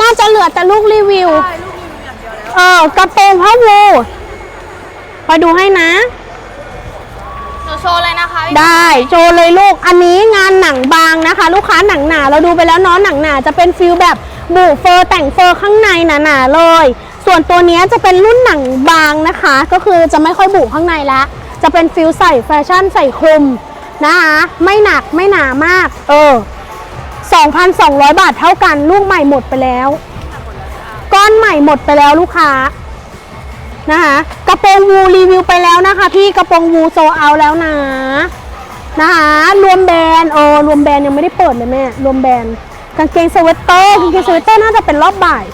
น่าจะเหลือแต่ลูกรีวิว ใช่ลูกรีวิวอย่างเดียวแล้วเออกระโปรงพ่อวูคอยดูให้นะ หนูโชว์เลยนะคะพี่ได้โชว์เลยลูก อันนี้งานหนังบางนะคะ ลูกค้าหนังหนาเราดูไปแล้วเนาะหนังหนาจะเป็นฟิลแบบบุเฟอร์แต่งเฟอร์ข้างในหนาๆเลย ส่วนตัวเนี้ยจะเป็นรุ่นหนังบางนะคะ ก็คือจะไม่ค่อยบุข้างในละ จะเป็นฟิลใส่แฟชั่นใส่คลุมนะคะ ไม่หนักไม่หนามาก เออ 2,200 บาทเท่ากัน ลูกใหม่หมดไปแล้ว ก้อนใหม่หมดไปแล้วลูกค้านะคะกระโปรงวูรีวิวไปแล้วนะคะพี่กระโปรงวูโซเอาแล้วนะนะคะรวมแบรนด์เออรวมแบรนด์ยังไม่ได้เปิดเลยแม่รวมแบรนด์กางเกงสเวตเตอร์กางเกงสเวตเตอร์น่าจะเป็นรอบบ่าย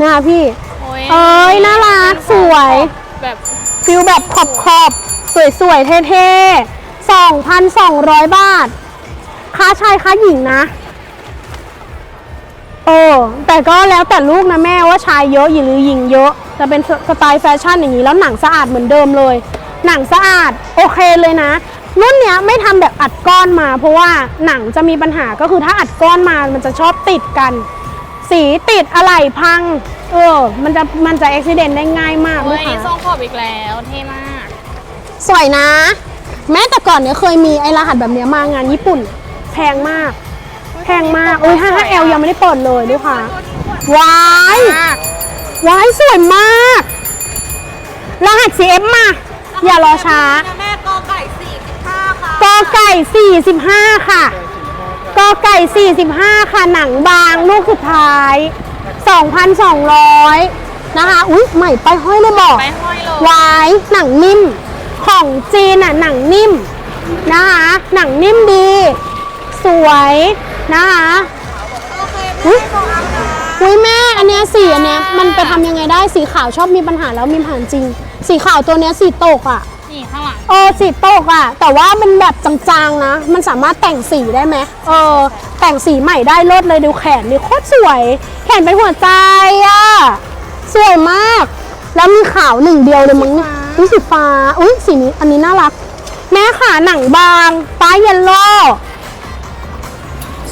นะคะพี่โอ้ยเอ้ยน่ารักสวยแบบฟิลแบบขอบขอบๆสวยๆเท่ๆ2,200 บาทค่าชายค่าหญิงนะเออ แต่ก็แล้วแต่ลูกนะแม่ว่าชายเยอะหรือหญิงเยอะ จะเป็นสไตล์แฟชั่นอย่างนี้แล้วหนังสะอาดเหมือนเดิมเลย หนังสะอาดโอเคเลยนะ รุ่นเนี้ยไม่ทำแบบอัดก้อนมา เพราะว่าหนังจะมีปัญหาก็คือถ้าอัดก้อนมามันจะชอบติดกัน สีติดอะไหล่พัง เออ มันจะมันจะอุบิเหตุได้ง่ายมากโอ้ลูยกค้าทรงขอบอีกแล้วเท่มาก สวยนะ แม้แต่ก่อนเนี่ยเคยมีไอรหัสแบบเนี้ยมางานญี่ปุ่น แพงมากแพงมากอุ้ย 55L ยังไม่ได้เปิดเลยด้วยค่ะว้ายว้ายสวยมาก รหัส CF มา อย่ารอช้าแม่กอไก่45ค่ะกอไก่45 ค่ะกอไก่ 45 ค่ะ หนังบางลูกสุดท้าย 2,200 นะคะ อุ๊ย ใหม่ไปห้อยเลยบอก ไปห้อยเลยวาย หนังนิ่ม ของจีนอะ หนังนิ่ม นะคะ หนังนิ่มดี สวย นะคะโอเคอุ๊ยแม่บอกเอานะอุ้ยแม่อันเนี้ยสีอันเนี้ยมันไปทำยังไงได้สีขาวชอบมีปัญหาแล้วมีปัญหาจริง สีขาวตัวเนี้ยสีตกอะนี่ข้างหลังเออสีตกอะ แต่ว่ามันแบบจางๆนะ มันสามารถแต่งสีได้ไหมเออ แต่งสีใหม่ได้ลดเลยดูแขนนี่โคตรสวย แขนเป็นหัวใจอะสวยมาก แล้วมีขาวหนึ่งเดียวเลยมั้งเนี่ยอุ้ยสีฟ้าอุ้ยสีนี้อันนี้น่ารัก แม่ขาหนังบาง ฟ้าเยลโล่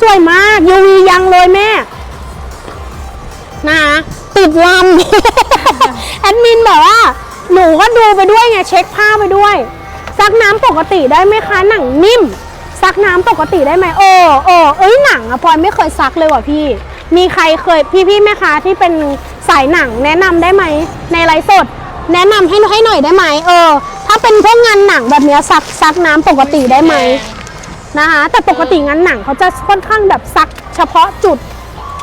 สวยมากยูวียังเลยแม่นะติดลำ แอดมินแบบว่า หนูก็ดูไปด้วยไงเช็คผ้าไปด้วย ซักน้ำปกติได้ไหมคะหนังนิ่ม ซักน้ำปกติได้ไหมโอ้โอ้เอ้ยหนังอะพลอยไม่เคยซักเลยว่ะพี่ มีใครเคยพี่พี่แม่ค้าที่เป็นสายหนังแนะนำได้ไหมในไลฟ์สด แนะนำให้ให้หน่อยได้ไหมเออ ถ้าเป็นพวกงานหนังแบบเนี้ยซักซักน้ำปกติได้ไหม นะคะแต่ปกติงานหนังเขาจะค่อนข้างแบบซักเฉพาะจุด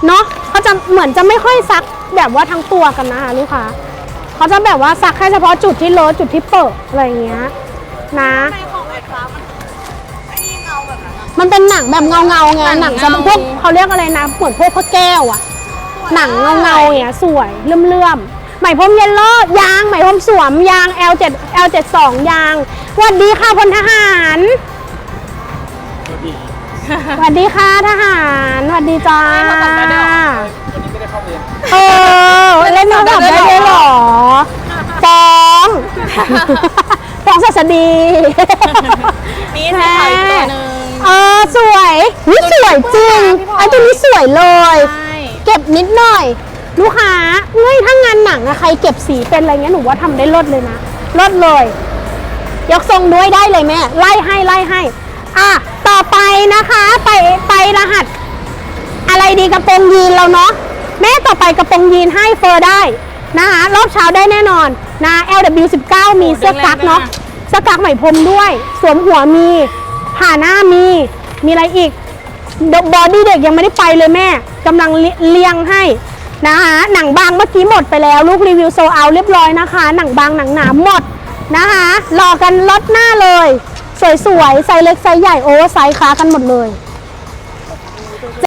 เนาะเขาจะเหมือนจะไม่ค่อยซักแบบว่าทั้งตัวกันนะคะลูกค้าเขาจะแบบว่าซักแค่เฉพาะจุดที่เลอะจุดที่เปิดอะไรอย่างเงี้ยนะในของไอ้ฟ้ามันไอ้นี่เงาแบบนั้นอะมันเป็นหนังแบบเงาเงาๆไงหหนันังงจะเงาพวกเขาเรียกอะไรนะเหมือนพวกพระแก้วอะหนังเงาเงาๆอย่างเงี้ยสวยเลื่อมๆไหมพรมเยลโล่ยางไหมพรมสวมยาง L7 L72 ยางสวัสดีค่ะพลทหาร สวัสดีค่ะทหารสวัสดีจ้าให้เขากลับมาด้วยเหรอเออเล่นโทรศัพท์ได้ด้วยเหรอฟ้องฟ้องศาสดีมีสีขาวอีกตัวหนึ่งเออสวยนี่สวยจริงพี่พลอยไอ้ตัวนี้สวยเลยใช่เก็บนิดหน่อย ลูกค้าเฮ้ยถ้างานหนังอะใครเก็บสีเป็นอะไรเงี้ยหนูว่าทำได้ลดเลยนะลดเลย ยกทรงด้วยได้เลยแม่ไล่ให้ไล่ให้ อะต่อไป นะคะไปไปรหัส อะไรดีกระโปรงยีนเราเนาะแม่ต่อไปกระโปรงยีนให้เฟอร์ได้นะคะรอบเช้าได้แน่นอนนะ LW19 มีเสื้อกั๊กเนาะเสื้อกั๊กไหมพรมด้วย สวมหัวมีผ่าหน้ามีมีอะไรอีกบอดี้เด็กยังไม่ได้ไปเลยแม่กำลังเลียงให้นะคะหนังบางเมื่อกี้หมดไปแล้ว ลูกรีวิวโซเอาเรียบร้อยนะคะ หนังบางหนังหนาหมดนะคะรอกันลดหน้าเลย สวยๆไซส์เล็กไซส์ใหญ่โอเวอร์ไซส์ค้ากันหมดเลย